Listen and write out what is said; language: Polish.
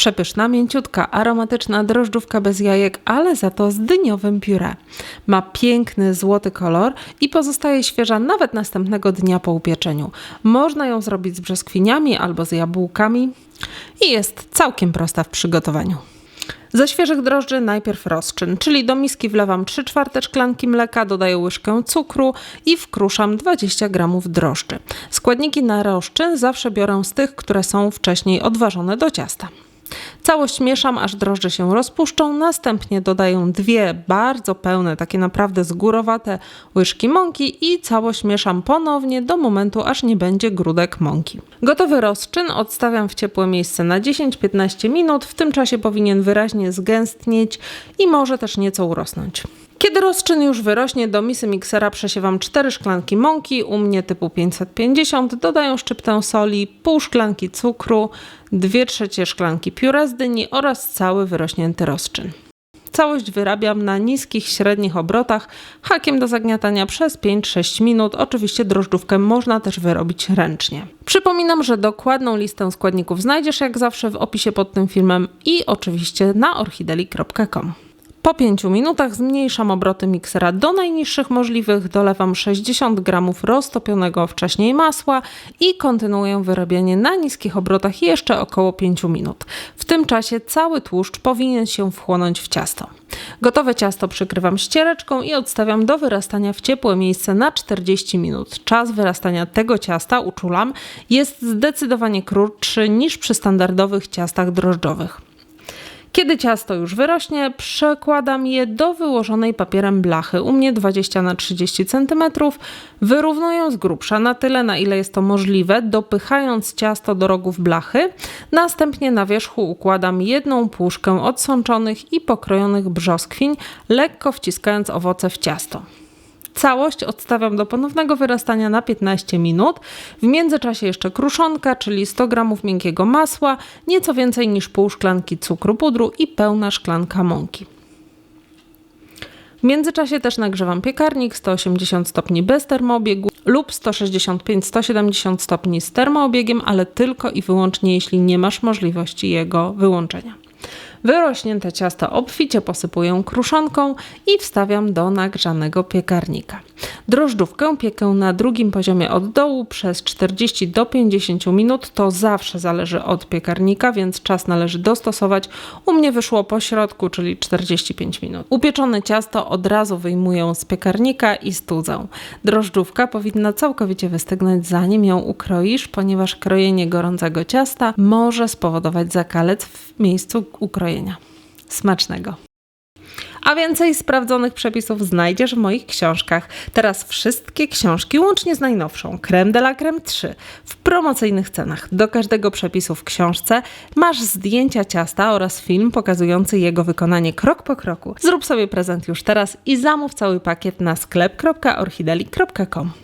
Przepyszna, mięciutka, aromatyczna drożdżówka bez jajek, ale za to z dyniowym pióre. Ma piękny, złoty kolor i pozostaje świeża nawet następnego dnia po upieczeniu. Można ją zrobić z brzoskwiniami albo z jabłkami i jest całkiem prosta w przygotowaniu. Ze świeżych drożdży najpierw rozczyn, czyli do miski wlewam 3 czwarte szklanki mleka, dodaję łyżkę cukru i wkruszam 20 g drożdży. Składniki na rozczyn zawsze biorę z tych, które są wcześniej odważone do ciasta. Całość mieszam, aż drożdże się rozpuszczą. Następnie dodaję dwie bardzo pełne, takie naprawdę zgórowate łyżki mąki i całość mieszam ponownie do momentu, aż nie będzie grudek mąki. Gotowy rozczyn odstawiam w ciepłe miejsce na 10-15 minut. W tym czasie powinien wyraźnie zgęstnieć i może też nieco urosnąć. Kiedy rozczyn już wyrośnie, do misy miksera przesiewam 4 szklanki mąki, u mnie typu 550, dodaję szczyptę soli, pół szklanki cukru, 2 trzecie szklanki pióra z dyni oraz cały wyrośnięty rozczyn. Całość wyrabiam na niskich, średnich obrotach, hakiem do zagniatania przez 5-6 minut. Oczywiście drożdżówkę można też wyrobić ręcznie. Przypominam, że dokładną listę składników znajdziesz jak zawsze w opisie pod tym filmem i oczywiście na orchideli.com. Po 5 minutach zmniejszam obroty miksera do najniższych możliwych, dolewam 60 g roztopionego wcześniej masła i kontynuuję wyrabianie na niskich obrotach jeszcze około 5 minut. W tym czasie cały tłuszcz powinien się wchłonąć w ciasto. Gotowe ciasto przykrywam ściereczką i odstawiam do wyrastania w ciepłe miejsce na 40 minut. Czas wyrastania tego ciasta, uczulam, jest zdecydowanie krótszy niż przy standardowych ciastach drożdżowych. Kiedy ciasto już wyrośnie, przekładam je do wyłożonej papierem blachy, u mnie 20 na 30 cm, wyrównuję z grubsza na tyle, na ile jest to możliwe, dopychając ciasto do rogów blachy. Następnie na wierzchu układam jedną puszkę odsączonych i pokrojonych brzoskwiń, lekko wciskając owoce w ciasto. Całość odstawiam do ponownego wyrastania na 15 minut. W międzyczasie jeszcze kruszonka, czyli 100 g miękkiego masła, nieco więcej niż pół szklanki cukru pudru i pełna szklanka mąki. W międzyczasie też nagrzewam piekarnik 180 stopni bez termoobiegu lub 165-170 stopni z termoobiegiem, ale tylko i wyłącznie jeśli nie masz możliwości jego wyłączenia. Wyrośnięte ciasto obficie posypuję kruszonką i wstawiam do nagrzanego piekarnika. Drożdżówkę piekę na drugim poziomie od dołu przez 40 do 50 minut. To zawsze zależy od piekarnika, więc czas należy dostosować. U mnie wyszło po środku, czyli 45 minut. Upieczone ciasto od razu wyjmuję z piekarnika i studzę. Drożdżówka powinna całkowicie wystygnąć zanim ją ukroisz, ponieważ krojenie gorącego ciasta może spowodować zakalec w miejscu ukrojenia. Smacznego! A więcej sprawdzonych przepisów znajdziesz w moich książkach. Teraz wszystkie książki, łącznie z najnowszą Creme de la Creme 3, w promocyjnych cenach. Do każdego przepisu w książce masz zdjęcia ciasta oraz film pokazujący jego wykonanie krok po kroku. Zrób sobie prezent już teraz i zamów cały pakiet na sklep.orchideli.com.